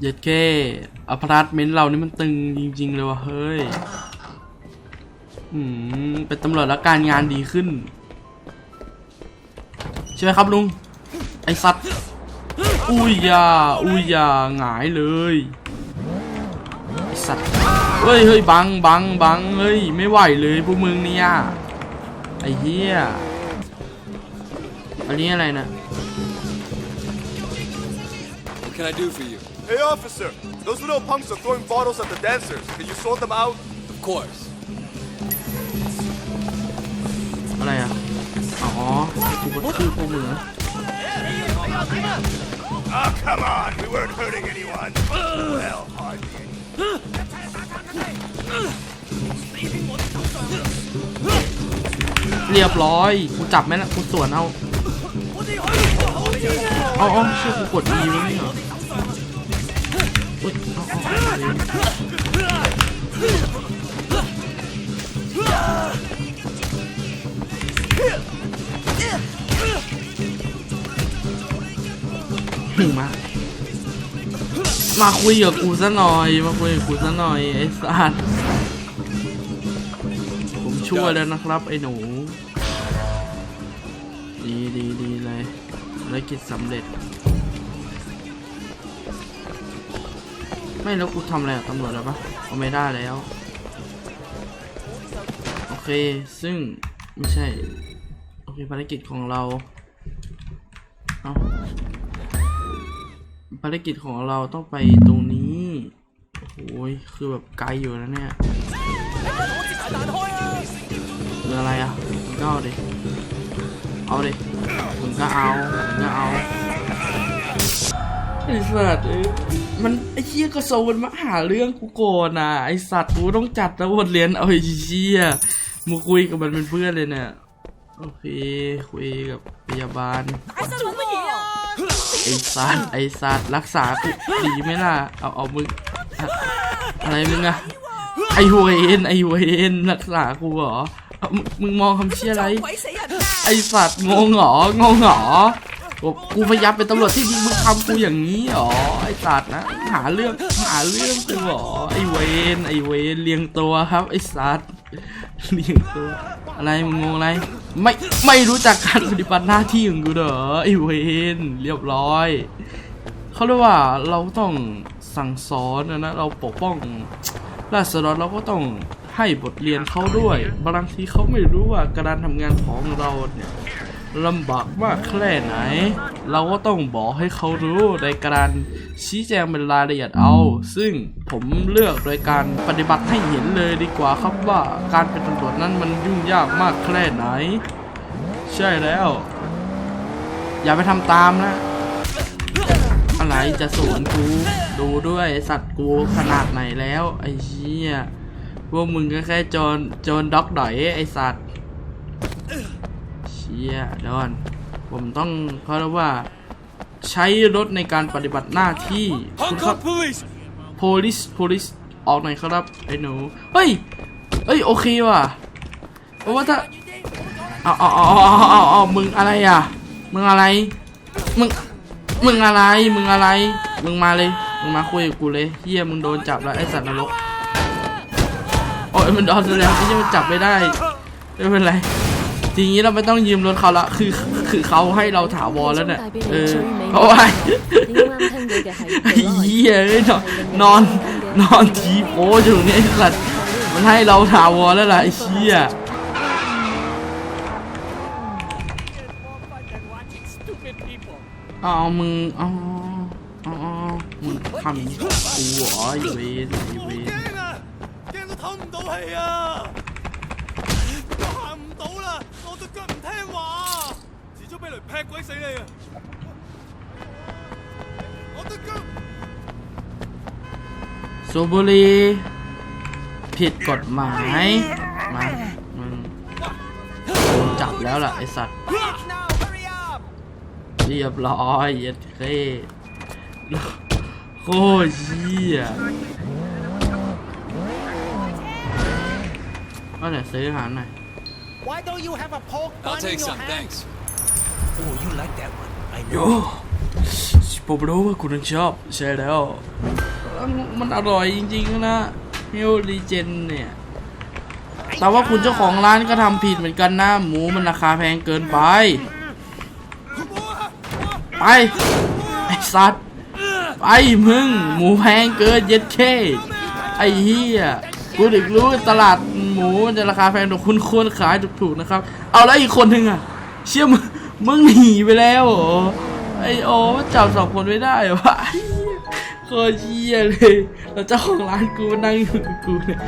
เย็ดแค่อพาร์ตเมนต์เรานี่มันตึงจริง ๆ เลยว่ะเฮ้ยอืมเป็นตำรวจแล้วการงานดีขึ้น ใช่ไหมครับลุง ไอสัตว์ อุ้ยยาอุ้ยยาหงายเลยไอสัตว์ เฮ้ยเฮ้ยบังบังบังเฮ้ย ไม่ไหวเลยพวกมึงเนี่ยไอเหี้ย อันนี้อะไรนะ What can I do for you? Hey, officer! Those little punks are throwing bottles at the dancers. Can you sort them out? Of course. อะไรอะ อ๋อกูก็ชื่อพวกมึงนะ Oh, come on! We weren't hurting anyone. Well, hardly any. เรียบร้อย กูจับแม่นะกูสวนเอา เอาเอาเชื่อกูกด E ไว้นี่เหรออุ๊ย หนึ่งมา มาคุยกับกูซะหน่อย มาคุยกับกูซะหน่อยไอ้สัสผมช่วยแล้วนะครับไอ้หนู ดีดีดีเลยภารกิจสำเร็จ ไม่แล้วกูทำอะไรกับตำรวจแล้วปะเอาไม่ได้แล้ว โอเค ซึ่ง ไม่ใช่ โอเค ภารกิจของเรา เอาภารกิจของเราต้องไปตรงนี้โอ้ยคือแบบไกลอยู่นะเนี่ยเรืออะไรอะมึงก็เอาดิ เอาดิมึงก็เอามึงก็เอา ไอสัตว์มันไอเชี่ยก็โซนมาหาเรื่องกูโกนอะไอสัตว์กูต้องจัดแล้วบทเรียนเอาไอเชี่ยมาคุยกับมันเป็นเพื่อนเลยเนี่ยโอเคคุยกับพยาบาลไอสัตว์ไอสัตว์รักษาดีไหมล่ะเอาเอามึงอะไรมึงอะไอหัวเอ็นไอหัวเอ็นรักษากูเหรอมึงมองคำเชี่ยอะไรไอสัตว์งงหรองงหรอ กูพยายามเป็นตำรวจที่มึงทำกูอย่างนี้หรอไอ้สัตว์นะหาเรื่องหาเรื่องกูเหรอไอเวนไอเวนเลียงตัวครับไอ้สัตว์เลียงตัว อะไรมึงงงอะไรไม่ไม่รู้จักการปฏิบัติหน้าที่ของกูเหรอไอเวนเรียบร้อยเขาเรียกว่าเราต้องสั่งสอนนะนะเราปกป้องราษฎรเราก็ต้องให้บทเรียนเขาด้วยบางทีเขาไม่รู้ว่าการทำงานของเราเนี่ย ลำบากมากแค่ไหน เราก็ต้องบอกให้เขารู้ในการชี้แจงเป็นรายละเอียดเอา ซึ่งผมเลือกโดยการปฏิบัติให้เห็นเลยดีกว่าครับว่าการเป็นตำรวจนั้นมันยุ่งยากมากแค่ไหน ใช่แล้ว อย่าไปทำตามนะ อะไรจะสวนกูดูด้วยสัตว์กูขนาดไหนแล้ว ไอ้เชี่ยพวกมึงก็แค่โจรโจรด็อกดอยไอ้สัตว์ ชี่ยเดี๋ยวก่อนผมต้องเขาเรียกว่า ใช้รถในการปฏิบัติหน้าที่คุณ Hong ครับ Kong police! police police ออกหน่อยครับ ไอ้หนู เฮ้ย เฮ้ย โอเคว่ะเพราะว่าถ้าเอาเอาเอาเอาเอาเอาเอามึงอะไรอะ มึงอะไร มึง มึงอะไร มึงอะไร มึงมาเลย มึงมาคุยกับกูเลยเฮียมึงโดนจับแล้วไอ้สัตว์นรก โอ้ยมันโดนแล้วไอ้เหี้ยมันจับไม่ได้ ไม่เป็นไร ทีนี้เราไม่ต้องยืมรถเขาละ คือ คือเขาให้เราถาวรแล้วเนี่ย เออเพราะว่า 点啱听到嘅系 ไอ้เหี้ยเอ้ยนอนนอนนอนทีโพอยู่ตรงนี้ไอ้สัตว์มันให้เราถาวรแล้วล่ะไอ้เหี้ยเอามึงเอาเอาเอามึงทำอย่างนี้กับกูเหรอไอ้เวนไอ้เวน 惊啊！惊到唞唔到气啊！我行唔到啦，我 只脚唔听话，迟早俾雷劈鬼死你啊！我只脚。 สูบบุหรีผิดกฎหมาย มามึงโดนจับแล้วล่ะไอ้สัตว์ เรียบร้อยเย็ดเท่โคตรเหี้ยก็เดี๋ยวซื้ออาหารหน่อย Why don't you have a pork I'll bun in take your some, hand? thanks. Oh, you like that one? I โย know. ชิบผมรู้ว่าคุณชอบใช่แล้ว มันอร่อยจริงๆนะเฮลลีเจนเนี่ย แต่ว่าคุณเจ้าของร้านก็ทำผิดเหมือนกันนะ หมูมันราคาแพงเกินไป ไป ไอ้สัตว์ ไปมึง หมูแพงเกินเย็ดเคไอ้เหี้ย กูเด็กรู้ตลาดหมูมันจะราคาแพงแต่คุณควรขายถูกๆนะครับ เอาแล้วอีกคนหนึ่งอะ เชื่อมึงมึงหนีไปแล้วอไอโอจับสองคนไม่ได้วะโคตรเชี่ยเลย แล้วเจ้าของร้านกูนั่งอยู่กับกูเนี่ย